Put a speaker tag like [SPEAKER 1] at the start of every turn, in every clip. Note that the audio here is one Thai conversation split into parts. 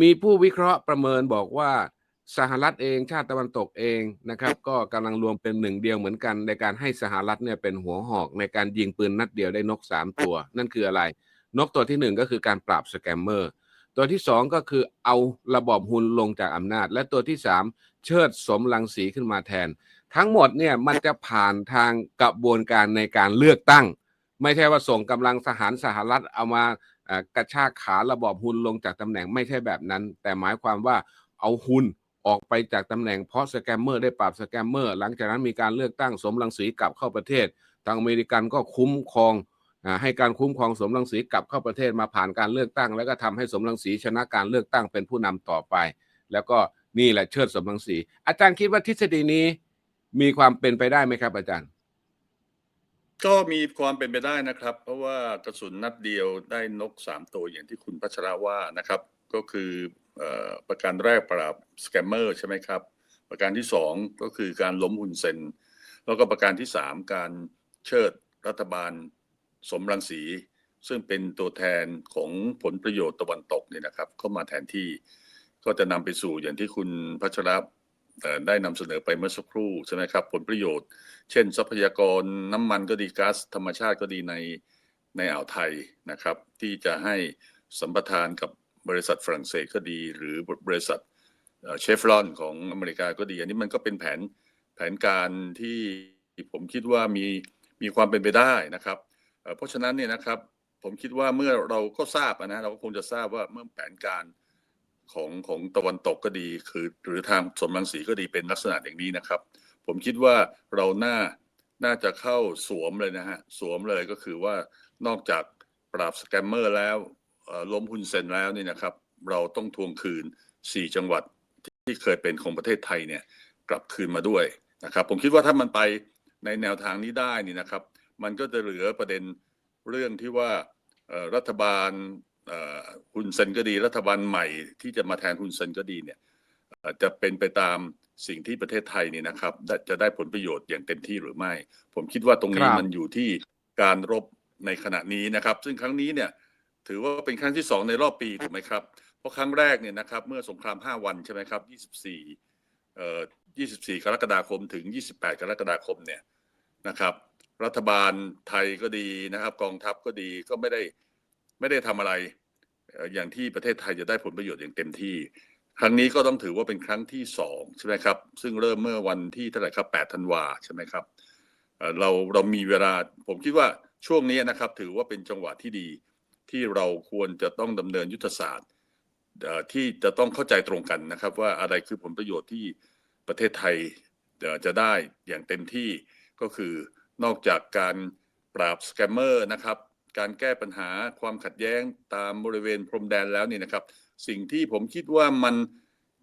[SPEAKER 1] มีผู้วิเคราะห์ประเมินบอกว่าสหรัฐเองชาติตะวันตกเองนะครับ ก็กำลังรวมเป็นหนึ่งเดียวเหมือนกัน ในการให้สหรัฐเนี่ยเป็นหัวหอกในการยิงปืนนัดเดียวได้นกสามตัว นั่นคืออะไร นกตัวที่หนึ่งก็คือการปราบสแกมเมอร์ ตัวที่สองก็คือเอาระบอบหุนลงจากอำนาจ และตัวที่สามเชิดสมรังสีขึ้นมาแทน ทั้งหมดเนี่ยมันจะผ่านทางกระบวนการในการเลือกตั้ง ไม่ใช่ว่าส่งกำลังทหารสหรัฐเอามาเอ่อ กระชากขาระบอบหุนลงจากตำแหน่งไม่ใช่แบบนั้น แต่หมายความว่าเอาหุนออกไปจากตำแหน่งเพราะสแกมเมอร์ได้ปราบสแกมเมอร์ หลังจากนั้นมีการเลือกตั้งสมรังสีกลับเข้าประเทศ ทางอเมริกันก็คุ้มครองอให้การคุ้มครองสมรังสีกลับเข้าประเทศมาผ่านการเลือกตั้ง แล้วก็ทำให้สมรังสีชนะการเลือกตั้งเป็นผู้นำต่อไป แล้วก็นี่แหละเชิดสมรังสีอาจารย์คิดว่าทฤษฎีนี้มีความเป็นไปได้ไหมครับอาจารย์
[SPEAKER 2] ก็มีความเป็นไปได้นะครับ เพราะว่ากระสุนนัดเดียวได้นกสามตัวอย่างที่คุณพัชระว่านะครับ ก็คืออประการแรกปราบสแกมเมอร์ใช่ไหมครับ ประการที่สองก็คือการล้มหุนเซนแล้วก็ประการที่สามการเชิดรัฐบาลสมรังสี ซึ่งเป็นตัวแทนของผลประโยชน์ตะวันตกเนี่ยนะครับ เข้ามาแทนที่ก็จะนำไปสู่อย่างที่คุณพัชระเอ่อ ได้นำเสนอไปเมื่อสักครู่ใช่ไหมครับ ผลประโยชน์ เช่น ทรัพยากรน้ำมันก็ดีก๊าซธรรมชาติก็ดีในในอ่าวไทยนะครับ ที่จะให้สัมปทานกับบริษัทฝรั่งเศสก็ดี หรือบริษัทเชฟรอนของอเมริกาก็ดี อันนี้มันก็เป็นแผนแผนการที่ผมคิดว่ามีมีความเป็นไปได้นะครับ เพราะฉะนั้นเนี่ยนะครับผมคิดว่าเมื่อเราก็ทราบนะเราก็คงจะทราบว่าเมื่อแผนการ ของของตะวันตกก็ดี คือหรือทางสมรังสีก็ดีเป็นลักษณะอย่างนี้นะครับ ผมคิดว่าเราน่าน่าจะเข้าสวมเลยนะฮะสวมเลยก็คือว่านอกจากปราบสแกมเมอร์แล้วล้มหุ้นเซ็นแล้วนี่นะครับ เราต้องทวงคืน 4 จังหวัดที่เคยเป็นของประเทศไทยเนี่ยกลับคืนมาด้วยนะครับ ผมคิดว่าถ้ามันไปในแนวทางนี้ได้นี่นะครับ มันก็จะเหลือประเด็นเรื่องที่ว่ารัฐบาล เอ่อฮุนเซนก็ดีรัฐบาลใหม่ที่จะมาแทนฮุนเซนก็ดีเนี่ยเอ่อจะเป็นไปตามสิ่งที่ประเทศไทยนี่นะครับได้จะได้ผลประโยชน์อย่างเต็มที่หรือไม่ ผมคิดว่าตรงนี้
[SPEAKER 1] ครับ
[SPEAKER 2] มันอยู่ที่การรบในขณะนี้นะครับ ซึ่งครั้งนี้เนี่ยถือว่าเป็นครั้งที่สองในรอบปีถูกไหมครับ เพราะครั้งแรกเนี่ยนะครับเมื่อสงคราม 5 วันใช่ไหมครับ 24เอ่อ24 กรกฎาคมถึง 28 กรกฎาคมเนี่ยนะครับ รัฐบาลไทยก็ดีนะครับ กองทัพก็ดีก็ไม่ได้ ไม่ได้ทำอะไรอย่างที่ประเทศไทยจะได้ผลประโยชน์อย่างเต็มที่ ครั้งนี้ก็ต้องถือว่าเป็นครั้งที่สองใช่ไหมครับ ซึ่งเริ่มเมื่อวันที่เท่าไหร่ครับ8ธันวาใช่ไหมครับเราเรามีเวลาผมคิดว่าช่วงนี้นะครับ ถือว่าเป็นจังหวะที่ดีที่เราควรจะต้องดำเนินยุทธศาสตร์ที่จะต้องเข้าใจตรงกันนะครับ ว่าอะไรคือผลประโยชน์ที่ประเทศไทยจะได้อย่างเต็มที่ก็คือนอกจากการปราบสแกมเมอร์นะครับ การแก้ปัญหาความขัดแย้งตามบริเวณพรมแดนแล้วนี่นะครับ สิ่งที่ผมคิดว่ามัน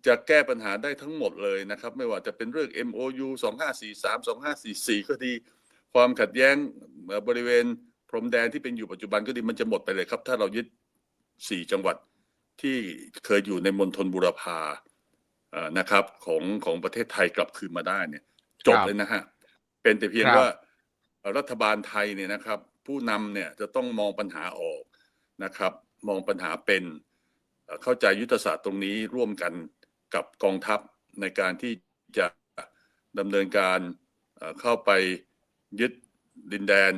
[SPEAKER 2] จะแก้ปัญหาได้ทั้งหมดเลยนะครับ ไม่ว่าจะเป็นเรื่อง MOU 2543 2544 ก็ดี ความขัดแย้งเอ่อบริเวณพรมแดนที่เป็นอยู่ปัจจุบันก็ดีมันจะหมดไปเลยครับ ถ้าเรายึด 4 จังหวัดที่เคยอยู่ในมณฑลบุรพาเอ่อนะครับของของประเทศไทยกลับคืนมาได้เนี่ยจบ
[SPEAKER 1] ครับ
[SPEAKER 2] เลยนะฮะเป็นแต่เพียง
[SPEAKER 1] ครับ
[SPEAKER 2] ว่าเอ่อรัฐบาลไทยเนี่ยนะครับ ผู้นำเนี่ยจะต้องมองปัญหาออกนะครับ มองปัญหาเป็นเข้าใจยุทธศาสตร์ตรงนี้ร่วมกันกับกองทัพในการที่จะดำเนินการเข้าไปยึดดินแดน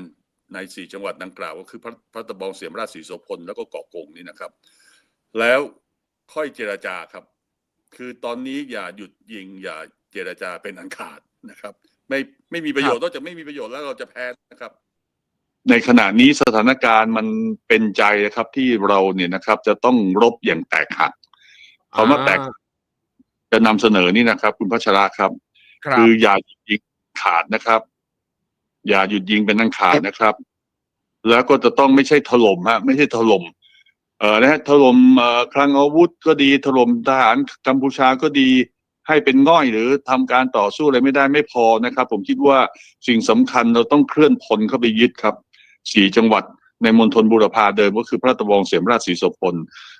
[SPEAKER 2] ในสี่จังหวัดดังกล่าว ก็คือพระพระตะบองเสียมราชสีโสพลแล้วก็เกาะกงนี่นะครับ แล้วค่อยเจรจาครับ คือตอนนี้อย่าหยุดยิง อย่าเจรจาเป็นอันขาดนะครับ ไม่ไม่มีประโยชน์นอกจากไม่มีประโยชน์แล้วเราจะแพ้นะครับ ในขณะนี้สถานการณ์มันเป็นใจนะครับที่เราเนี่ยนะครับ จะต้องรบอย่างแตกหักคำว่าแตก
[SPEAKER 1] อ่า
[SPEAKER 2] จะนำเสนอนี่นะครับ คุณพัชระครับ
[SPEAKER 1] ครับ
[SPEAKER 2] คืออย่าหยุดยิงขาดนะครับ อย่าหยุดยิงเป็นอันขาดนะครับ แล้วก็จะต้องไม่ใช่ถล่มฮะ ไม่ใช่ถล่มเอ่อนะฮะถล่มเอ่อคลังอาวุธก็ดีถล่มทหารกัมพูชาก็ดีให้เป็นง่อยหรือทำการต่อสู้อะไรไม่ได้ไม่พอนะครับ ผมคิดว่าสิ่งสำคัญเราต้องเคลื่อนพลเข้าไปยึดครับ สี่จังหวัดในมณฑลบุรพาเดิมก็คือพระตะบองเสียมราชสีสพล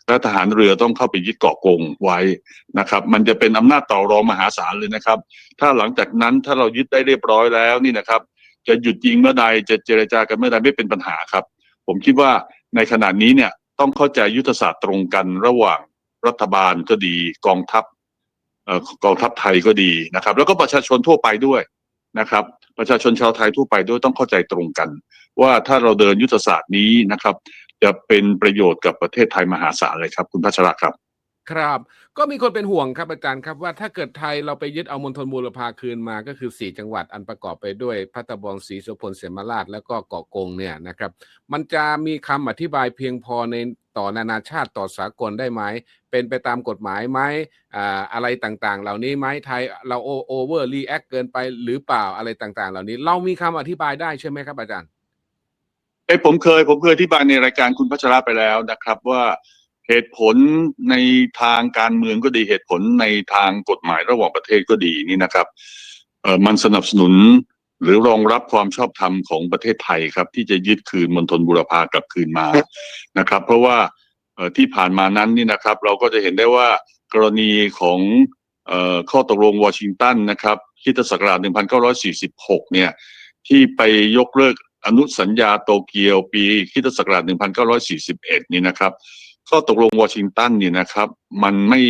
[SPEAKER 2] และทหารเรือต้องเข้าไปยึดเกาะกงไว้นะครับ มันจะเป็นอำนาจต่อรองมหาศาลเลยนะครับ ถ้าหลังจากนั้นถ้าเรายึดได้เรียบร้อยแล้วนี่นะครับ จะหยุดยิงเมื่อใดจะเจรจากันเมื่อใดไม่เป็นปัญหาครับ ผมคิดว่าในขณะนี้เนี่ยต้องเข้าใจยุทธศาสตร์ตรงกันระหว่างรัฐบาลก็ดีกองทัพเอ่อกองทัพไทยก็ดีนะครับ แล้วก็ประชาชนทั่วไปด้วยนะครับ ประชาชนชาวไทยทั่วไปด้วยต้องเข้าใจตรงกัน ว่าถ้าเราเดินยุทธศาสตร์นี้นะครับ จะเป็นประโยชน์กับประเทศไทยมหาศาลเลยครับ คุณพัชระครับ
[SPEAKER 1] ครับ ก็มีคนเป็นห่วงครับอาจารย์ครับว่าถ้าเกิดไทยเราไปยึดเอามณฑลบูรพาคืนมาก็คือ 4 จังหวัดอันประกอบไปด้วยพัตบองศรีโสพลเสมาราชแล้วก็เกาะกงเนี่ยนะครับ มันจะมีคำอธิบายเพียงพอในต่อนานาชาติต่อสากลได้ไหม เป็นไปตามกฎหมายไหมอ่าอะไรต่างๆ เหล่านี้ไหมไทยเราโอเวอร์รีแอคเกินไปหรือเปล่าอะไรต่างๆ เหล่านี้ เรามีคำอธิบายได้ใช่ไหมครับอาจารย์
[SPEAKER 2] เอ้ยผมเคย ผมเคยอธิบายในรายการคุณพัชระไปแล้วนะครับ ว่าเหตุผลในทางการเมืองก็ดีเหตุผลในทางกฎหมายระหว่างประเทศก็ดีนี่นะครับเออมันสนับสนุนหรือรองรับความชอบธรรมของประเทศไทยครับ ที่จะยึดคืนมณฑลบุรพากลับคืนมานะครับ เพราะว่าเอ่อที่ผ่านมานั้นนี่นะครับ เราก็จะเห็นได้ว่ากรณีของเอ่อข้อตกลงวอชิงตันนะครับคริสตศักราช1946 เนี่ยที่ไปยกเลิก อนุสัญญาโตเกียวปีคิศักราช1941 นี่นะครับ ข้อตกลงวอชิงตันนี่นะครับ มันไม่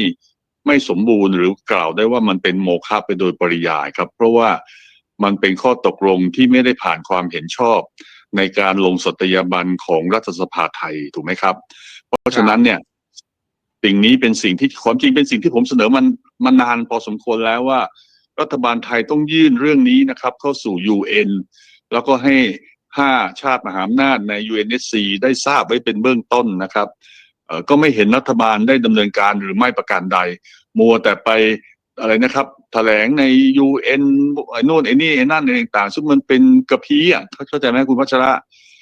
[SPEAKER 2] ไม่สมบูรณ์หรือกล่าวได้ว่ามันเป็นโมฆะไปโดยปริยายครับ เพราะว่ามันเป็นข้อตกลงที่ไม่ได้ผ่านความเห็นชอบ ในการลงสตยาบันของรัฐสภาไทยถูกไหมครับ เพราะฉะนั้นเนี่ยสิ่งนี้เป็นสิ่งที่ความจริงเป็นสิ่งที่ผมเสนอมันมานานพอสมควรแล้วว่า รัฐบาลไทยต้องยื่นเรื่องนี้นะครับ เข้าสู่ UN แล้วก็ให้ ห้าชาติมหาอำนาจใน UNSC ได้ทราบไว้เป็นเบื้องต้นนะครับเอ่อก็ไม่เห็นรัฐบาลได้ดำเนินการหรือไม่ประการใด มัวแต่ไปอะไรนะครับแถลงใน UN ไอ้นู่นไอ้นี่ไอ้นั่นอะไรต่างๆซึ่งมันเป็นกระพี้อะเข้าใจไหมคุณพัชระ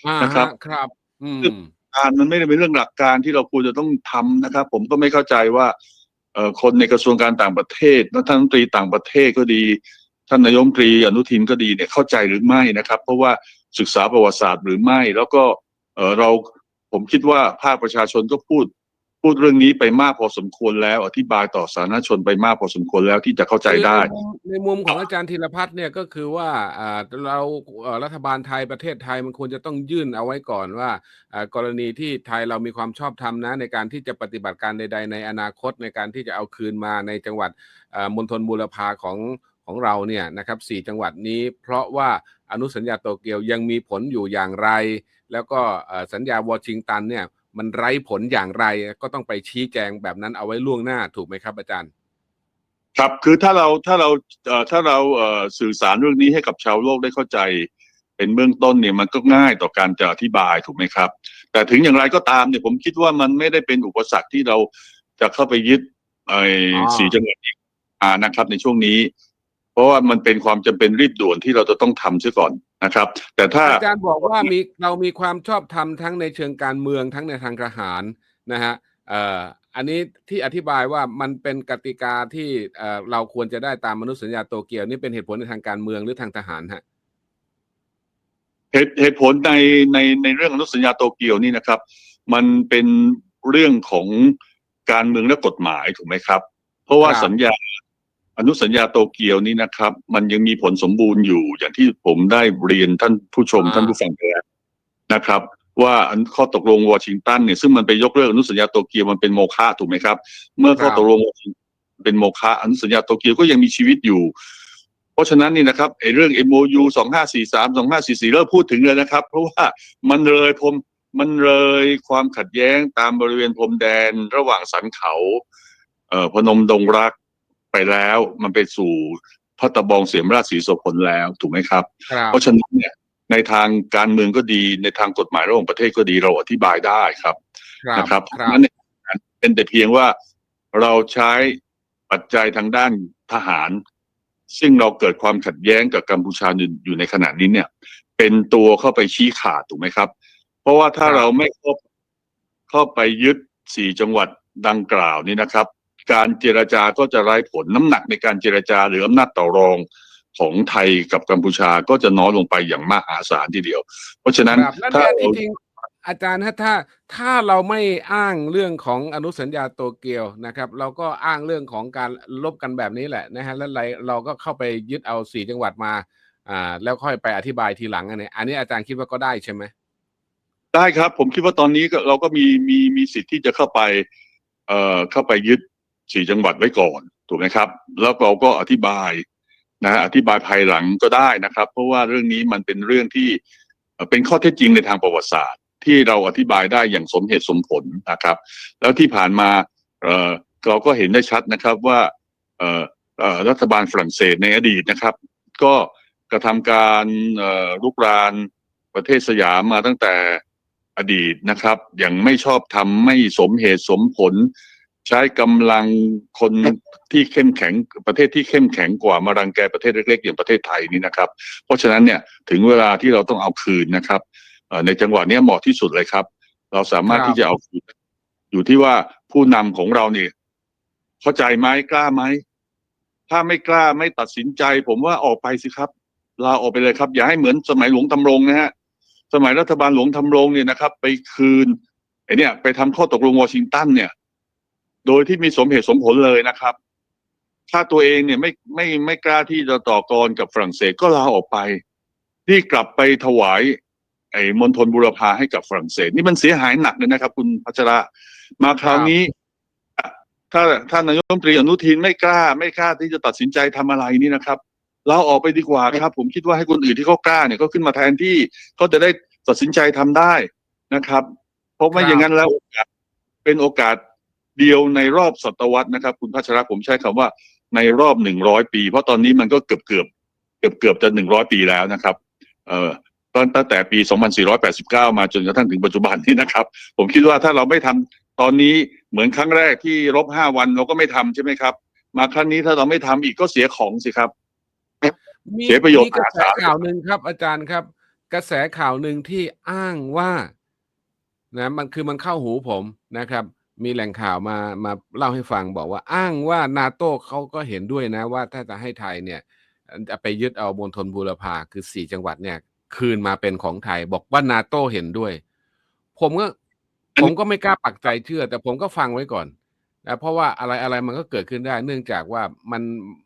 [SPEAKER 1] อ่า
[SPEAKER 2] นะครับ
[SPEAKER 1] ฮะครับอืม
[SPEAKER 2] การมันไม่ได้เป็นเรื่องหลักการที่เราควรจะต้องทำนะครับ ผมก็ไม่เข้าใจว่าเอ่อคนในกระทรวงการต่างประเทศและท่านรัฐมนตรีต่างประเทศก็ดี ท่านนายกรัฐมนตรีอนุทินก็ดีเนี่ยเข้าใจหรือไม่นะครับ เพราะว่า ศึกษาประวัติศาสตร์หรือไม่ แล้วก็เราผมคิดว่าภาคประชาชนก็พูดพูดเรื่องนี้ไปมากพอสมควรแล้ว อธิบายต่อสาธารณชนไปมากพอสมควรแล้วที่จะเข้าใจได้
[SPEAKER 1] ในมุมของอาจารย์ธีรพัฒน์เนี่ยก็คือว่าเรารัฐบาลไทยประเทศไทยมันควรจะต้องยื่นเอาไว้ก่อนว่ากรณีที่ไทยเรามีความชอบธรรมนะ ในการที่จะปฏิบัติการใด ๆ ในอนาคตในการที่จะเอาคืนมาในจังหวัดมณฑลบูรพาของ ของเราเนี่ยนะครับสี่จังหวัดนี้ เพราะว่าอนุสัญญาโตเกียวยังมีผลอยู่อย่างไร แล้วก็เอ่อสัญญาวอชิงตันเนี่ยมันไร้ผลอย่างไรก็ต้องไปชี้แจงแบบนั้นเอาไว้ล่วงหน้าถูกไหมครับอาจารย์
[SPEAKER 2] ครับคือถ้าเราถ้าเราเอ่อถ้าเราเอ่อสื่อสารเรื่องนี้ให้กับชาวโลกได้เข้าใจ เป็นเบื้องต้นเนี่ยมันก็ง่ายต่อการจะอธิบายถูกไหมครับ แต่ถึงอย่างไรก็ตามเนี่ยผมคิดว่ามันไม่ได้เป็นอุปสรรคที่เราจะเข้าไปยึดไอ้
[SPEAKER 1] อ๋อ
[SPEAKER 2] สีจังหวัดนี้อ่านะครับในช่วงนี้ เพราะว่ามันเป็นความจำเป็นรีบด่วนที่เราจะต้องทำเสียก่อนนะครับ แต่ถ้า
[SPEAKER 1] อาจารย์บอกว่ามีเรามีความชอบธรรมทั้งในเชิงการเมืองทั้งในทางทหารนะฮะเอ่ออันนี้ที่อธิบายว่ามันเป็นกติกาที่เอ่อเราควรจะได้ตามมนุษยสัญญาโตเกียวนี่เป็นเหตุผลในทางการเมืองหรือทางทหารฮะ
[SPEAKER 2] เหตุเหตุผลในในในเรื่องอนุสัญญาโตเกียวนี่นะครับ มันเป็นเรื่องของการเมืองและกฎหมายถูกไหมครับ เพราะว่า
[SPEAKER 1] ครับ
[SPEAKER 2] สัญญา อนุสัญญาโตเกียวนี่นะครับ มันยังมีผลสมบูรณ์อยู่ อย่างที่ผมได้เรียนท่านผู้ชม
[SPEAKER 1] อ่า
[SPEAKER 2] ท่านผู้ฟังไปแล้วนะครับ ว่าอันข้อตกลงวอชิงตันเนี่ยซึ่งมันไปยกเลิกอนุสัญญาโตเกียวมันเป็นโมฆะถูกไหมครับ เมื่อข้อตกลงวอชิงตันเป็นโมฆะอนุสัญญาโตเกียวก็ยังมีชีวิตอยู่ เพราะฉะนั้นนี่นะครับไอ้เรื่อง MOU สองห้าสี่สามสองห้าสี่สี่เริ่มพูดถึงเลยนะครับ เพราะว่ามันเลยพรมมันเลยความขัดแย้งตามบริเวณพรมแดนระหว่างสันเขาเอ่อพนมดงรัก ไปแล้ว มันไปสู่พัตะบองเสียมราชสีโสพลแล้วถูกไหมครับ
[SPEAKER 1] ครับ
[SPEAKER 2] เพราะฉะนั้นเนี่ยในทางการเมืองก็ดีในทางกฎหมายระหว่างประเทศก็ดีเราอธิบายได้ครับ
[SPEAKER 1] ครับ
[SPEAKER 2] นะครับ
[SPEAKER 1] ค
[SPEAKER 2] เพ
[SPEAKER 1] รั
[SPEAKER 2] ราะฉะ
[SPEAKER 1] บ
[SPEAKER 2] นั้นเนี่ยเป็นแต่เพียงว่าเราใช้ปัจจัยทางด้านทหาร ซึ่งเราเกิดความขัดแย้งกับกัมพูชาอยู่อยู่ในขณะนี้เนี่ย เป็นตัวเข้าไปชี้ขาดถูกไหมครับ เพราะว่าถ้า
[SPEAKER 1] ครับ
[SPEAKER 2] เราไม่เข้าเข้าไปยึดสี่จังหวัดดังกล่าวนี้นะครับ การเจรจาก็จะไร้ผลน้ำหนักในการเจรจาหรืออำนาจต่อรองของไทยกับกัมพูชาก็จะน้อยลงไปอย่างมหาศาลทีเดียว เพราะฉะนั้น
[SPEAKER 1] ครับนั่น
[SPEAKER 2] ถ้า
[SPEAKER 1] เนี่ย
[SPEAKER 2] เรา
[SPEAKER 1] จริงๆอาจารย์ถ้าถ้าถ้าเราไม่อ้างเรื่องของอนุสัญญาโตเกียวนะครับ เราก็อ้างเรื่องของการลบกันแบบนี้แหละนะฮะแล้วเราเราก็เข้าไปยึดเอาสี่จังหวัดมาอ่าแล้วค่อยไปอธิบายทีหลังอันนี้อันนี้อาจารย์คิดว่าก็ได้ใช่ไหม
[SPEAKER 2] ได้ครับ ผมคิดว่าตอนนี้ก็เราก็มีมีมีสิทธิ์ที่จะเข้าไป เอ่อเข้าไปยึด สี่จังหวัดไว้ก่อนถูกไหมครับ แล้วเราก็อธิบายนะอธิบายภายหลังก็ได้นะครับ เพราะว่าเรื่องนี้มันเป็นเรื่องที่เป็นข้อเท็จจริงในทางประวัติศาสตร์ ที่เราอธิบายได้อย่างสมเหตุสมผลนะครับ แล้วที่ผ่านมาเออเราก็เห็นได้ชัดนะครับว่าเออเออรัฐบาลฝรั่งเศสในอดีตนะครับ ก็กระทำการเออลุกรานประเทศสยามมาตั้งแต่อดีตนะครับ อย่างไม่ชอบทำไม่สมเหตุสมผล ใช้กำลังคนที่เข้มแข็งประเทศที่เข้มแข็งกว่ามารังแกประเทศเล็กๆอย่างประเทศไทยนี่นะครับ เพราะฉะนั้นเนี่ยถึงเวลาที่เราต้องเอาคืนนะครับเอ่อในจังหวะเนี้ยเหมาะที่สุดเลยครับ เราสามารถ
[SPEAKER 1] ครับ
[SPEAKER 2] ที่จะเอาคืนอยู่ที่ว่าผู้นำของเราเนี่ยเข้าใจไหมกล้าไหมถ้าไม่กล้าไม่ตัดสินใจ ผมว่าออกไปสิครับลาออกไปเลยครับ อย่าให้เหมือนสมัยหลวงทำรงนะฮะสมัยรัฐบาลหลวงทำรงเนี่ยนะครับ ไปคืนไอเนี่ย ไปทำข้อตกลงวอชิงตันเนี่ย โดยที่มีสมเหตุสมผลเลยนะครับ ถ้าตัวเองเนี่ยไม่ไม่ไม่กล้าที่จะต่อกรกับฝรั่งเศสก็ลาออกไป ที่กลับไปถวาย ไอ้มณฑลบุรพาให้กับฝรั่งเศส นี่มันเสียหายหนักเลยนะครับ คุณพัชระมาคราวนี้ ถ้าท่านนายกรัฐมนตรีอนุทินไม่กล้า ไม่กล้าที่จะตัดสินใจทำอะไรนี่นะครับเราออกไปดีกว่าครับ ผมคิดว่าให้คนอื่นที่เขากล้าเนี่ยเขาขึ้นมาแทนที่เขาจะได้ตัดสินใจทำได้นะครับ เพราะไม่อย่างนั้นแล้วโอกาสเป็นโอกาส เดียวในรอบศตวรรษนะครับ คุณพัชระผมใช้คำว่าในรอบหนึ่งร้อยปี เพราะตอนนี้มันก็เกือบเกือบเกือบเกือบจะหนึ่งร้อยปีแล้วนะครับเอ่อตอนตั้งแต่ปี 2489 มาจนกระทั่งถึงปัจจุบันนี้นะครับ ผมคิดว่าถ้าเราไม่ทำตอนนี้เหมือนครั้งแรกที่รบห้าวันเราก็ไม่ทำใช่ไหมครับ มาครั้งนี้ถ้าเราไม่ทำอีกก็เสียของสิครับเสียประโยชน์
[SPEAKER 1] กระแสข่าวหนึ่งครับ อาจารย์ครับ กระแสข่าวหนึ่งที่อ้างว่านะมันคือมันเข้าหูผมนะครับ มีแหล่งข่าวมามาเล่าให้ฟังบอกว่าอ้างว่านาโต้เขาก็เห็นด้วยนะว่าถ้าจะให้ไทยเนี่ยจะไปยึดเอามณฑลบูรพาคือสี่จังหวัดเนี่ย คืนมาเป็นของไทย บอกว่านาโต้เห็นด้วย ผมก็ผมก็ไม่กล้าปักใจเชื่อ แต่ผมก็ฟังไว้ก่อนนะเพราะว่าอะไรอะไรมันก็เกิดขึ้นได้ เนื่องจากว่ามัน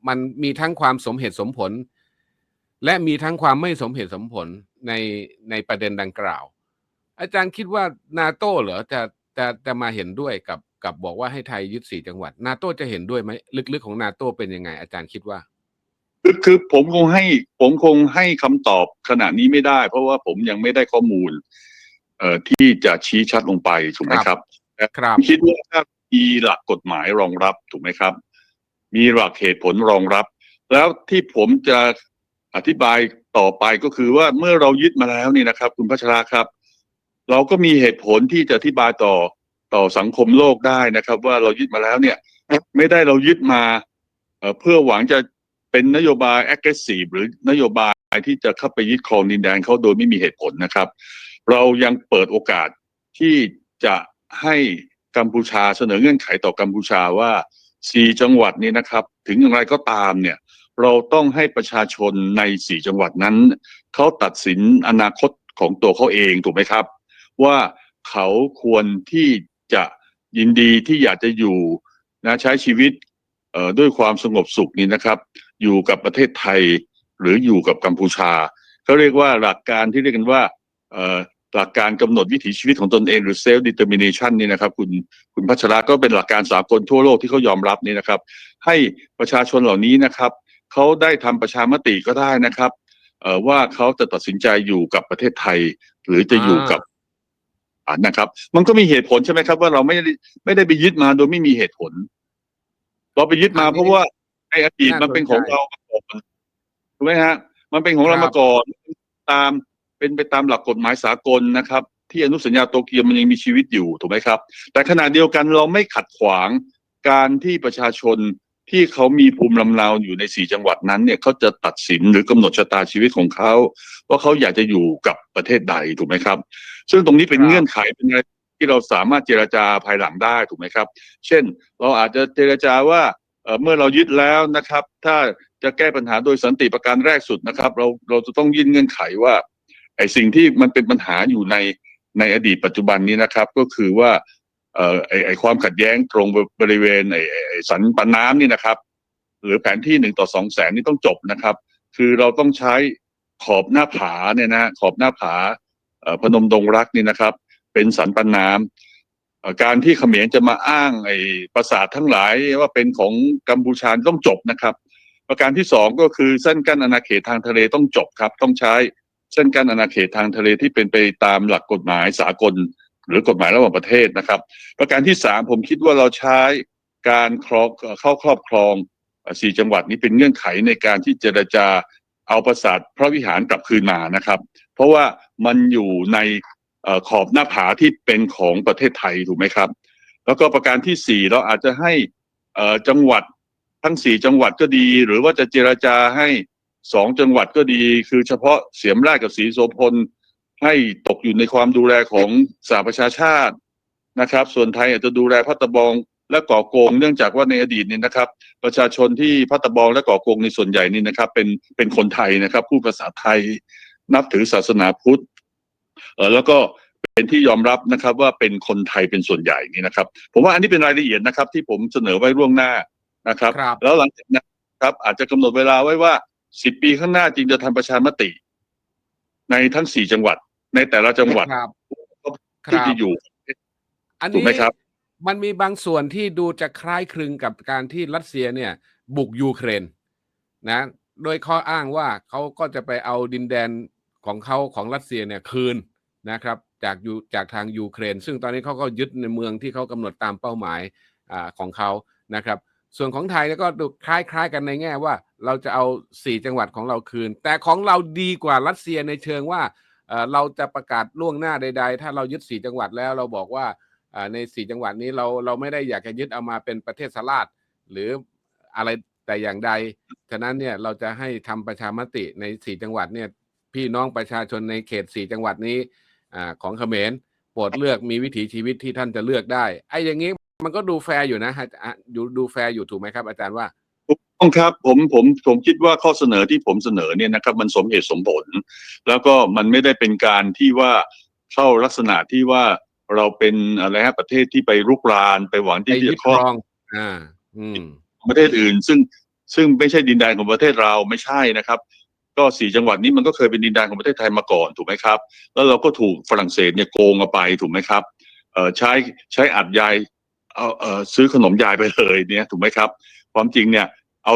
[SPEAKER 1] มันมีทั้งความสมเหตุสมผล และมีทั้งความไม่สมเหตุสมผลในในประเด็นดังกล่าว อาจารย์คิดว่านาโต้เหรอจะ จะจะมาเห็นด้วยกับกับบอกว่าให้ไทยยึดสี่จังหวัด นาโต้จะเห็นด้วยไหมลึกๆของนาโต้เป็นยังไง อาจารย์คิดว่า
[SPEAKER 2] คือคือผมคงให้ผมคงให้คำตอบขณะนี้ไม่ได้ เพราะว่าผมยังไม่ได้ข้อมูล เอ่อที่จะชี้ชัดลงไปถูกไหมครับ
[SPEAKER 1] ครับ
[SPEAKER 2] คิดว่าถ้ามีหลักกฎหมายรองรับถูกไหมครับ มีหลักเหตุผลรองรับ แล้วที่ผมจะอธิบายต่อไปก็คือว่าเมื่อเรายึดมาแล้วนี่นะครับ คุณพัชราครับ เราก็มีเหตุผลที่จะอธิบายต่อต่อสังคมโลกได้นะครับ ว่าเรายึดมาแล้วเนี่ย ไม่ได้เรายึดมาเพื่อหวังจะเป็นนโยบาย aggressive หรือนโยบายที่จะเข้าไปยึดครองดินแดนเขาโดยไม่มีเหตุผลนะครับ เรายังเปิดโอกาสที่จะให้กัมพูชาเสนอเงื่อนไขต่อกัมพูชาว่าสี่จังหวัดนี้นะครับ ถึงอย่างไรก็ตามเนี่ยเราต้องให้ประชาชนในสี่จังหวัดนั้นเขาตัดสินอนาคตของตัวเขาเองถูกไหมครับ ว่าเขาควรที่จะยินดีที่อยากจะอยู่นะใช้ชีวิตด้วยความสงบสุขนี้นะครับ อยู่กับประเทศไทยหรืออยู่กับกัมพูชาเขาเรียกว่าหลักการที่เรียกกันว่าหลักการกำหนดวิถีชีวิตของตนเองหรือ self determination นี่นะครับ คุณคุณพัชระก็เป็นหลักการสากลทั่วโลกที่เขายอมรับนี่นะครับ ให้ประชาชนเหล่านี้นะครับเขาได้ทำประชามติก็ได้นะครับว่าเขาจะตัดสินใจอยู่กับประเทศไทย หรือจะอยู่กับานะครับ มันก็มีเหตุผลใช่ไหมครับ ว่าเราไม่ได้ไม่ได้ไปยึดมาโดยไม่มีเหตุผล เราไปยึดมา
[SPEAKER 1] อันนี้
[SPEAKER 2] เพราะว่าในอดีต
[SPEAKER 1] น่า
[SPEAKER 2] มันเป็นของ
[SPEAKER 1] สนใจ
[SPEAKER 2] เรามาก่อนถูกไหมฮะ มันเป็นของเรา
[SPEAKER 1] ครับ
[SPEAKER 2] มาก่อนตามเป็นไปตามหลักกฎหมายสากลนะครับ ที่อนุสัญญาโตเกียวมันยังมีชีวิตอยู่ถูกไหมครับ แต่ขณะเดียวกันเราไม่ขัดขวางการที่ประชาชน ที่เขามีภูมิลำเนาอยู่ในสี่จังหวัดนั้นเนี่ยเขาจะตัดสินหรือกำหนดชะตาชีวิตของเขาว่าเขาอยากจะอยู่กับประเทศใดถูกไหมครับ ซึ่งตรงนี้เป็นเงื่อนไขเป็นอะไรที่เราสามารถเจรจาภายหลังได้ถูกไหมครับ เช่น เราอาจจะเจรจาว่าเเมื่อเรายึดแล้วนะครับ ถ้าจะแก้ปัญหาโดยสันติประการแรกสุดนะครับ เราเราจะต้องยื่นเงื่อนไขว่าไอ้สิ่งที่มันเป็นปัญหาอยู่ในในอดีตปัจจุบันนี้นะครับ ก็คือว่า เอ่อไอไอความขัดแย้งตรงบริเวณไอไอ้สันปันน้ำนี่นะครับ หรือแผนที่หนึ่งต่อสองแสนนี่ต้องจบนะครับ คือเราต้องใช้ขอบหน้าผาเนี่ยนะขอบหน้าผาพนมดงรักนี่นะครับ เป็นสันปันน้ำการที่เขมรจะมาอ้างไอ้ปราสาททั้งหลายว่าเป็นของกัมพูชาต้องจบนะครับ ประการที่สองก็คือเส้นกั้นอาณาเขตทางทะเลต้องจบครับ ต้องใช้เส้นกั้นอาณาเขตทางทะเลที่เป็นไปตามหลักกฎหมายสากล หรือกฎหมายระหว่างประเทศนะครับ ประการที่สามผมคิดว่าเราใช้การครองเข้าครอบครองสี่จังหวัดนี้เป็นเงื่อนไขในการที่เจรจาเอาปราสาทพระวิหารกลับคืนมานะครับ เพราะว่ามันอยู่ในอขอบหน้าผาที่เป็นของประเทศไทยถูกไหมครับ แล้วก็ประการที่สี่เราอาจจะให้จังหวัดทั้งสี่จังหวัดก็ดี หรือว่าจะเจรจาให้สองจังหวัดก็ดี คือเฉพาะเสียมราชกับศรีโสพล ให้ตกอยู่ในความดูแลของสหประชาชาตินะครับ ส่วนไทยอาจจะดูแลพัตตะบองและก่อโกง เนื่องจากว่าในอดีตเนี่ยนะครับ ประชาชนที่พัตตะบองและก่อโกงในส่วนใหญ่นี่นะครับ เป็นเป็นคนไทยนะครับพูดภาษาไทยนับถือศาสนาพุทธเออแล้วก็เป็นที่ยอมรับนะครับว่าเป็นคนไทยเป็นส่วนใหญ่นี่นะครับ ผมว่าอันนี้เป็นรายละเอียดนะครับ ที่ผมเสนอไว้ล่วงหน้านะครับ
[SPEAKER 1] ครับ
[SPEAKER 2] แล้วหลังจากนั้นครับ อาจจะกำหนดเวลาไว้ว่าสิบปีข้างหน้าจึงจะทำประชามติ ในทั้งสี่จังหวัด ในแต่ละจังหวัด
[SPEAKER 1] ครับค
[SPEAKER 2] ที่
[SPEAKER 1] รับ
[SPEAKER 2] จะอยู่
[SPEAKER 1] อัน
[SPEAKER 2] ถูก
[SPEAKER 1] นี้
[SPEAKER 2] ไหมครับ
[SPEAKER 1] มันมีบางส่วนที่ดูจะคล้ายคลึงกับการที่รัสเซียเนี่ย บุกยูเครนนะ โดยข้ออ้างว่าเขาก็จะไปเอาดินแดนของเขาของรัสเซียเนี่ยคืนนะครับ จากยูจากทางยูเครน ซึ่งตอนนี้เขาก็ยึดในเมืองที่เขากำหนดตามเป้าหมายอ่าของเขานะครับ ส่วนของไทยเนี่ยก็ดูคล้ายๆ กันในแง่ว่า เราจะเอาสี่จังหวัดของเราคืน แต่ของเราดีกว่ารัสเซียในเชิงว่า เราจะประกาศล่วงหน้าใด ๆ ถ้าเรายึดสี่จังหวัดแล้วเราบอกว่าในสี่จังหวัดนี้เราเราไม่ได้อยากจะยึดเอามาเป็นประเทศสลาดหรืออะไรแต่อย่างใด ฉะนั้นเนี่ยเราจะให้ทำประชามติในสี่จังหวัดเนี่ยพี่น้องประชาชนในเขตสี่จังหวัดนี้อของเขมรโปรดเลือกมีวิถีชีวิตที่ท่านจะเลือกได้ไอ้อย่างนี้มันก็ดูแฟร์อยู่นะฮะอ่ดูดูแฟร์อยู่ถูกไหมครับ อาจารย์ว่า
[SPEAKER 2] ต้องครับผมผมผมคิดว่าข้อเสนอที่ผมเสนอเนี่ยนะครับ มันสมเหตุสมผล แล้วก็มันไม่ได้เป็นการที่ว่าเข้าลักษณะที่ว่าเราเป็นอะไรฮะประเทศที่ไปรุกรานไปหวัง
[SPEAKER 1] ไป
[SPEAKER 2] ที่
[SPEAKER 1] ยึ
[SPEAKER 2] จะ
[SPEAKER 1] ด
[SPEAKER 2] ค
[SPEAKER 1] ค
[SPEAKER 2] ร
[SPEAKER 1] ร
[SPEAKER 2] อบ
[SPEAKER 1] องอ่าอืม
[SPEAKER 2] ประเทศอื่น ซึ่งซึ่งไม่ใช่ดินแดนของประเทศเราไม่ใช่นะครับ ก็สี่จังหวัดนี้มันก็เคยเป็นดินแดนของประเทศไทยมาก่อนถูกไหมครับ แล้วเราก็ถูกฝรั่งเศสเนี่ยโกงเอาไปถูกไหมครับเอ่อใช้ใช้อัดยายเอาเอ่อซื้อขนมยายไปเลยเนี่ยถูกไหมครับ ความจริงเนี่ย เอา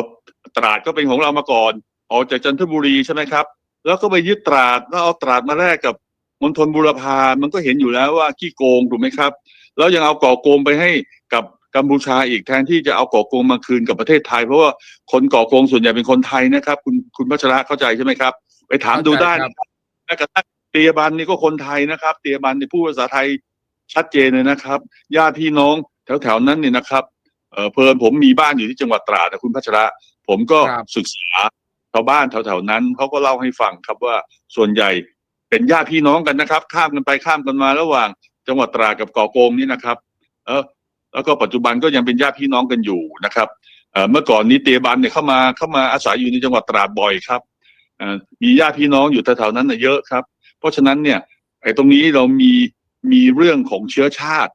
[SPEAKER 2] ตราดก็เป็นของเรามาก่อน ออกจากจันทบุรีใช่ไหมครับ แล้วก็ไปยึดตราดแล้วเอาตราดมาแลกกับมณฑลบุรพามันก็เห็นอยู่แล้วว่าขี้โกงถูกไหมครับ แล้วยังเอาก่อโกงไปให้กับกัมพูชาอีกแทนที่จะเอาก่อโกงมาคืนกับประเทศไทย เพราะว่าคนก่อโกงส่วนใหญ่เป็นคนไทยนะครับ คุณคุณพัชระเข้าใจใช่ไหมครับ ไปถามดูได้นะครับแม้กระทั่งเตียบันนี่ก็คนไทยนะครับ เตียบันนี่พูดภาษาไทยชัดเจนเลยนะครับญาติพี่น้องแถวๆนั้นเนี่ยนะครับ เออเพลินผมมีบ้านอยู่ที่จังหวัดตราดนะคุณพัชระ ผมก็
[SPEAKER 1] ครับ
[SPEAKER 2] ศึกษาชาวบ้านแถวๆนั้นเขาก็เล่าให้ฟังครับว่าส่วนใหญ่เป็นญาติพี่น้องกันนะครับ ข้ามกันไปข้ามกันมาระหว่าง จังหวัดตราดกับเกาะโกงนี่นะครับ เออแล้วก็ปัจจุบันก็ยังเป็นญาติพี่น้องกันอยู่นะครับเอ่อเมื่อก่อนนี้เตียบันเนี่ยเข้ามาเข้ามาอาศัยอยู่ในจังหวัดตราดบ่อยครับเอ่อมีญาติพี่น้องอยู่แถวๆนั้นน่ะเยอะครับ เพราะฉะนั้นเนี่ยไอ้ตรงนี้เรามีมีเรื่องของเชื้อชาติ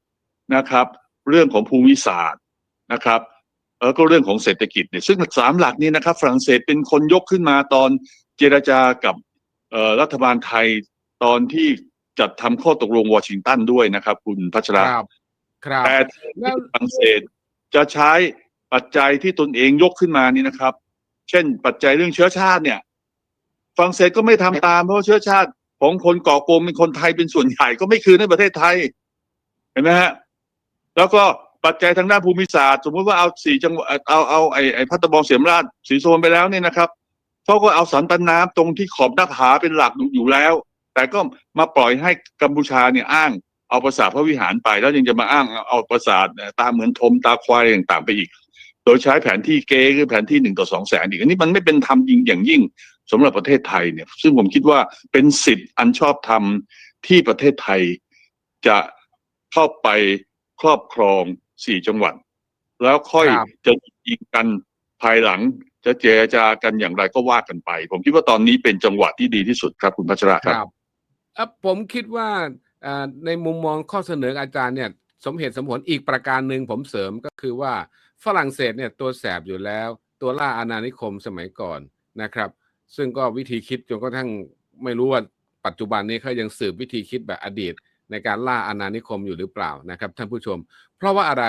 [SPEAKER 2] นะครับ เรื่องของภูมิศาสตร์ นะครับแล้วก็เรื่องของเศรษฐกิจเนี่ยซึ่งสามหลักนี้นะครับฝรั่งเศสเป็นคนยกขึ้นมาตอนเจรจากับเอ่อรัฐบาลไทยตอนที่จัดทำข้อตกลงวอชิงตันด้วยนะครับ คุณพัช
[SPEAKER 1] ค
[SPEAKER 2] ระ
[SPEAKER 1] รับครับ
[SPEAKER 2] แต่
[SPEAKER 1] แล้ว
[SPEAKER 2] ฝรั่งเศสจะใช้ปัจจัยที่ตนเองยกขึ้นมานี่นะครับ เช่น ปัจจัยเรื่องเชื้อชาติเนี่ยฝรั่งเศสก็ไม่ทำตามเพราะว่าเชื้อชาติของคนก่อโกงเป็นคนไทยเป็นส่วนใหญ่ก็ไม่คืนให้ประเทศไทยเห็นไหมฮะแล้วก็ ปัจจัยทางด้านภูมิศาสตร์ สมมติว่าเอาสี่จังหวัดเอาเอาไอ้ไอ้พัตตะบองเสียมราชสีโซนไปแล้วเนี่ยนะครับเขาก็เอาสันปันน้ำตรงที่ขอบหน้าผาเป็นหลักอยู่แล้ว แต่ก็มาปล่อยให้กัมพูชาเนี่ยอ้างเอาปราสาทพระวิหารไป แล้วยังจะมาอ้างเอาปราสาทตาเหมือนทมตาควายอะไรต่างๆไปอีก โดยใช้แผนที่เก๊คือแผนที่หนึ่งต่อสองแสนอีกอันนี้มันไม่เป็นธรรมยิ่งอย่างยิ่งสำหรับประเทศไทยเนี่ย ซึ่งผมคิดว่าเป็นสิทธิ์อันชอบธรรมที่ประเทศไทยจะเข้าไปครอบครอง สี่จังหวัด แล้วค่อย
[SPEAKER 1] ครับ
[SPEAKER 2] จะยิงกันภายหลังจะเจรจากันอย่างไรก็ว่ากันไป ผมคิดว่าตอนนี้เป็นจังหวะที่ดีที่สุดครับคุณพัชระ
[SPEAKER 1] ค
[SPEAKER 2] ครับ
[SPEAKER 1] รับเอ่อผมคิดว่าอ่าในมุมมองข้อเสนออาจารย์เนี่ย สมเหตุสมผลอีกประการหนึ่งผมเสริมก็คือว่าฝรั่งเศสเนี่ยตัวแสบอยู่แล้ว ตัวล่าอาณานิคมสมัยก่อนนะครับ ซึ่งก็วิธีคิดจนกระทั่งไม่รู้ว่าปัจจุบันนี้เขายังสืบวิธีคิดแบบอดีต ในการล่าอาณานิคมอยู่หรือเปล่านะครับท่านผู้ชม เพราะว่าอะไร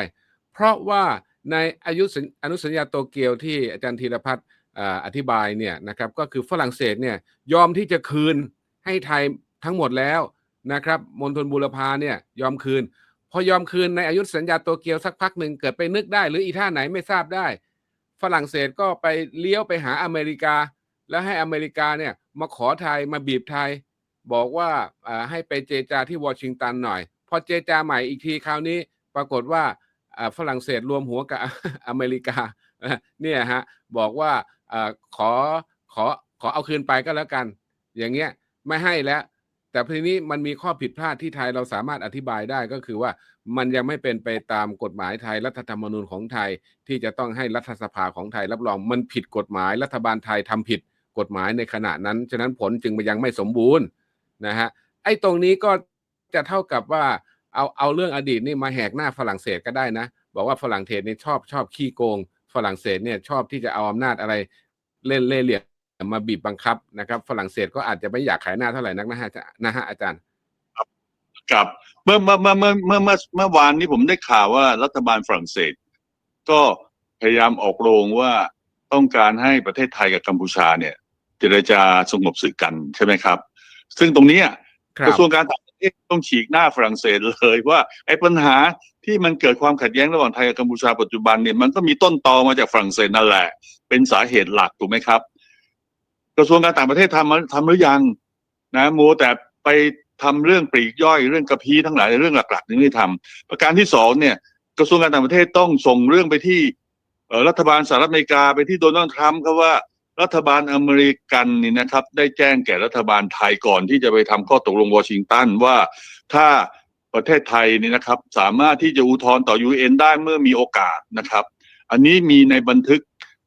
[SPEAKER 1] เพราะว่าในอายุสัญอนุสัญญาโตเกียวที่อาจารย์ธีรพัฒน์อ่าอธิบายเนี่ยนะครับก็คือฝรั่งเศสเนี่ยยอมที่จะคืนให้ไทยทั้งหมดแล้วนะครับมณฑลบูรพาเนี่ยยอมคืน พอยอมคืนในอายุสัญญาโตเกียวสักพักหนึ่งเกิดไปนึกได้ หรืออีท่าไหนไม่ทราบได้ ฝรั่งเศสก็ไปเลี้ยวไปหาอเมริกา แล้วให้อเมริกาเนี่ยมาขอไทยมาบีบไทย บอกว่าให้ไปเจจาที่วอชิงตันหน่อย พอเจจาใหม่อีกทีคราวนี้ปรากฏว่าฝรั่งเศสรวมหัวกับอเมริกาเนี่ยฮะบอกว่าอขอขอขอเอาคืนไปก็แล้วกัน อย่างเงี้ยไม่ให้แล้ว แต่ทีนี้มันมีข้อผิดพลาดที่ไทยเราสามารถอธิบายได้ก็คือว่ามันยังไม่เป็นไปตามกฎหมายไทยรัฐธรรมนูญของไทยที่จะต้องให้รัฐสภาของไทยรับรองมันผิดกฎหมาย รัฐบาลไทยทำผิดกฎหมายในขณะนั้น ฉะนั้นผลจึงยังไม่สมบูรณ์ นะฮะไอ้ตรงนี้ก็จะเท่ากับว่าเอาเอาเรื่องอดีตนี่มาแหกหน้าฝรั่งเศสก็ได้นะ บอกว่าฝรั่งเศสนี่ชอบชอบขี้โกง ฝรั่งเศสเนี่ยชอบที่จะเอาอำนาจอะไรเล่นเล่เหลี่ยมมาบีบบังคับนะครับฝรั่งเศสก็อาจจะไม่อยากขายหน้าเท่าไหร่นักนะฮะนะฮะอาจารย์
[SPEAKER 2] กับเมื่อเมื่อเมื่อเมื่อเมื่อเมื่อเมื่อวานนี้ผมได้ข่าวว่ารัฐบาลฝรั่งเศส ก็พยายามออกโรงว่าต้องการให้ประเทศไทยกับกัมพูชาเนี่ย เจรจาสงบศึกกันใช่ไหมครับ ซึ่งตรงเนี้ย
[SPEAKER 1] ครั
[SPEAKER 2] ก
[SPEAKER 1] บ
[SPEAKER 2] ระทรวงการต่างประเทศต้องฉีกหน้าฝรั่งเศสเลยว่าไอ้ปัญหาที่มันเกิดความขัดแย้งระหว่างไทยกับกัมพูชาปัจจุบันเนี่ยมันก็มีต้นตอมาจากฝรั่งเศสนั่นแหละ เป็นสาเหตุหลักถูกไหมครับ กระทรวงการต่างประเทศทำมาทำหรือยังนะมัวแต่ไปทำเรื่องปลีกย่อยเรื่องกระพี้ทั้งหลายเรื่องหลักๆนี่ไม่ทำประการที่สองเนี่ย กระทรวงการต่างประเทศต้องส่งเรื่องไปที่เอ่อรัฐบาลสหรัฐอเมริกาไปที่โดนัลด์ทรัมป์ครับว่า รัฐบาลอเมริกันนี่นะครับ ได้แจ้งแก่รัฐบาลไทยก่อนที่จะไปทำข้อตกลงวอชิงตันว่าถ้าประเทศไทยนี่นะครับ สามารถที่จะอุทธรณ์ต่อ UN ได้เมื่อมีโอกาสนะครับ อันนี้มีในบันทึก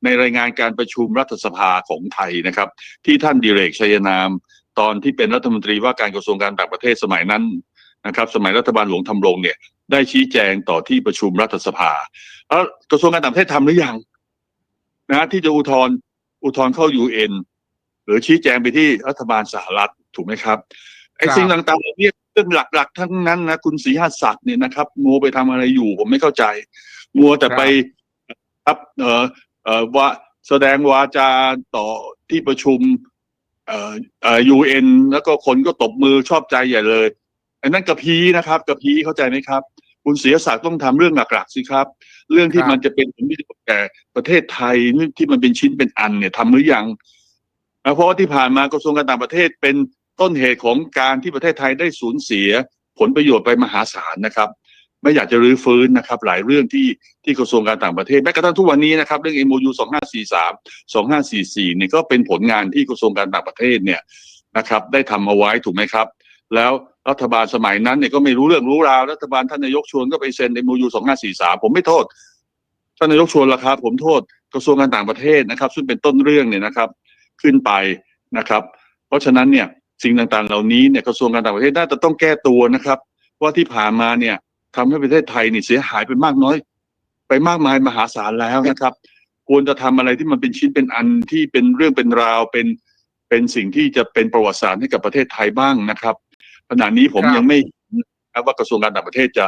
[SPEAKER 2] ในรายงานการประชุมรัฐสภาของไทยนะครับ ที่ท่านดิเรกชัยนาม ตอนที่เป็นรัฐมนตรีว่าการกระทรวงการต่างประเทศสมัยนั้นนะครับ สมัยรัฐบาลหลวงทำรงเนี่ยได้ชี้แจงต่อที่ประชุมรัฐสภาแล้วกระทรวงการต่างประเทศทำหรือยังนะที่จะอุทธรณ์ อุทธรณ์เข้ายูเอ็นหรือชี้แจงไปที่รัฐบาลสหรัฐถูกไหมครับไอ้
[SPEAKER 1] ครับ
[SPEAKER 2] สิ่งต่างๆเหล่านี้เรื่องหลัก ๆ ทั้งนั้นนะคุณศรีหศักดิ์เนี่ยนะครับมัวไปทำอะไรอยู่ ผมไม่เข้าใจ มัวแต่ไปครับเอ่อเอ่อว่าแสดงวาจาต่อที่ประชุมเอ่อเอ่อยูเอ็นแล้วก็คนก็ตบมือชอบใจใหญ่เลยอันนั้นกระพีนะครับกระพีเข้าใจไหมครับ คุณเสียศักดิ์ต้องทำเรื่องหลักๆสิครับ เรื่องที่
[SPEAKER 1] ครับ
[SPEAKER 2] มันจะเป็นผลประโยชน์แก่ประเทศไทยที่มันเป็นชิ้นเป็นอันเนี่ยทำหรือยังนะเพราะว่าที่ผ่านมากระทรวงการต่างประเทศเป็นต้นเหตุของการที่ประเทศไทยได้สูญเสียผลประโยชน์ไปมหาศาลนะครับ ไม่อยากจะรื้อฟื้นนะครับ หลายเรื่องที่ที่กระทรวงการต่างประเทศแม้กระทั่งทุกวันนี้นะครับ เรื่อง MOU 2543 2544เนี่ยก็เป็นผลงานที่กระทรวงการต่างประเทศเนี่ยนะครับ ได้ทำเอาไว้ถูกไหมครับ แล้วรัฐบาลสมัยนั้นเนี่ยก็ไม่รู้เรื่องรู้ราวรัฐบาลท่านนายกชวนก็ไปเซ็น MOU 2543ผมไม่โทษ ท่านนายกชวนละครับ ผมโทษกระทรวงการต่างประเทศนะครับ ซึ่งเป็นต้นเรื่องเนี่ยนะครับ ขึ้นไปนะครับ เพราะฉะนั้นเนี่ยสิ่งต่างๆ เหล่านี้เนี่ยกระทรวงการต่างประเทศน่าจะต้องแก้ตัวนะครับ ว่าที่ผ่านมาเนี่ยทำให้ประเทศไทยนี่เสียหายไปมากน้อย ไปมากมายมหาศาลแล้วนะครับ ควรจะทำอะไรที่มันเป็นชิ้นเป็นอันที่เป็นเรื่องเป็นราวเป็นเป็นสิ่งที่จะเป็นประวัติศาสตร์ให้กับประเทศไทยบ้างนะครับ ขณะนี้ผม
[SPEAKER 1] ครับ
[SPEAKER 2] ยังไม่เห็นนะครับว่ากระทรวงการต่างประเทศจะ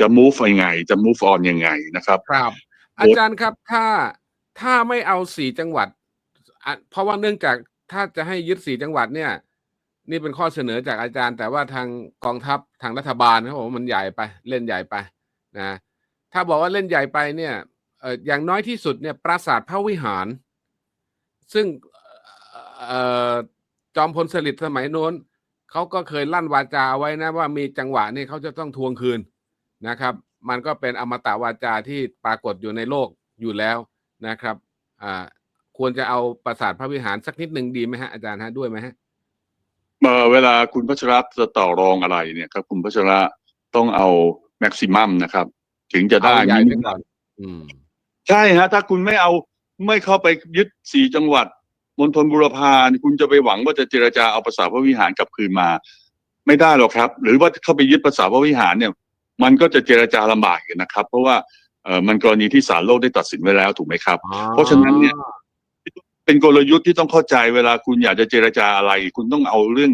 [SPEAKER 2] จะ move ยังไง จะ move on ยังไงนะครับ
[SPEAKER 1] ครับ อาจารย์ครับถ้าถ้าไม่เอาสี่จังหวัดอะเพราะว่าเนื่องจากถ้าจะให้ยึดสี่จังหวัดเนี่ย นี่เป็นข้อเสนอจากอาจารย์ แต่ว่าทางกองทัพทางรัฐบาลเขาบอกว่ามันใหญ่ไปเล่นใหญ่ไปนะถ้าบอกว่าเล่นใหญ่ไปเนี่ยเอออย่างน้อยที่สุดเนี่ยปราสาทพระวิหาร ซึ่งเอ่อจอมพลสฤษดิ์สมัยโน้น เขาก็เคยลั่นวาจาเอาไว้นะว่ามีจังหวะนี่เขาจะต้องทวงคืนนะครับ มันก็เป็นอมตะวาจาที่ปรากฏอยู่ในโลกอยู่แล้วนะครับอ่าควรจะเอาปราสาทพระวิหารสักนิดหนึ่งดีไหมฮะอาจารย์ฮะด้วยไหมฮะ
[SPEAKER 2] เอ่อเวลาคุณพัชระจะต่อรองอะไรเนี่ยครับ คุณพัชระต้องเอาแม็กซิมัมนะครับ ถึงจะได้
[SPEAKER 1] เอาใหญ่
[SPEAKER 2] มิ
[SPEAKER 1] ไป
[SPEAKER 2] นิ
[SPEAKER 1] ก่
[SPEAKER 2] มั
[SPEAKER 1] อ
[SPEAKER 2] ม
[SPEAKER 1] นอืม
[SPEAKER 2] ใช่ฮะ ถ้าคุณไม่เอาไม่เข้าไปยึดสี่จังหวัด มณฑลบุรพาเนี่ยคุณจะไปหวังว่าจะเจรจาเอาภาษาพระวิหารกลับคืนมา ไม่ได้หรอกครับ หรือว่าเข้าไปยึดภาษาพระวิหารเนี่ย มันก็จะเจรจาลำบากอยู่นะครับ เพราะว่าเออมันกรณีที่ศาลโลกได้ตัดสินไว้แล้วถูกไหมครับ เพราะฉะนั้นเนี่ย เป็นกลยุทธ์ที่ต้องเข้าใจเวลาคุณอยากจะเจรจาอะไร คุณต้องเอาเรื่อง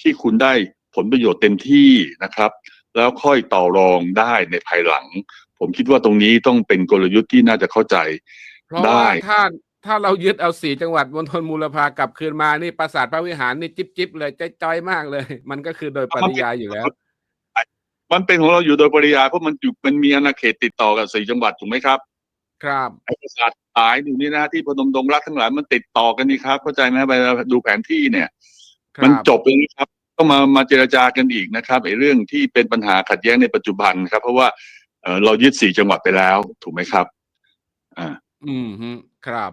[SPEAKER 2] ที่คุณได้ผลประโยชน์เต็มที่นะครับ แล้วค่อยต่อรองได้ในภายหลัง ผมคิดว่าตรงนี้ต้องเป็นกลยุทธ์ที่น่าจะเข้าใจ
[SPEAKER 1] เพราะ
[SPEAKER 2] ได้
[SPEAKER 1] ว่าถ้า ถ้าเรายึดเอาสี่จังหวัดมณฑลมูลภากลับคืนมานี่ปราสาทพระวิหารนี่จิบจิบเลยจอยๆมากเลย มันก็คือโดยปริยายอยู่แล้ว
[SPEAKER 2] มันเป็นของเราอยู่โดยปริยายเพราะมันอยู่มันมีอาณาเขตติดต่อกับสี่จังหวัดถูกไหมครับ
[SPEAKER 1] ครับ
[SPEAKER 2] ไอ้ประสาทสายอยู่นี่นะที่พนมดงรักทั้งหลายมันติดต่อกันนี่ครับเข้าใจไหมไปดูแผนที่เนี่ย
[SPEAKER 1] ครับ
[SPEAKER 2] มันจบแล้วนะครับต้องมามาเจรจากันอีกนะครับไอ้เรื่องที่เป็นปัญหาขัดแย้งในปัจจุบันครับ เพราะว่าเอ่อเรายึดสี่จังหวัดไปแล้ว ถูกไหมครับ อ่า
[SPEAKER 1] อืมฮึครับ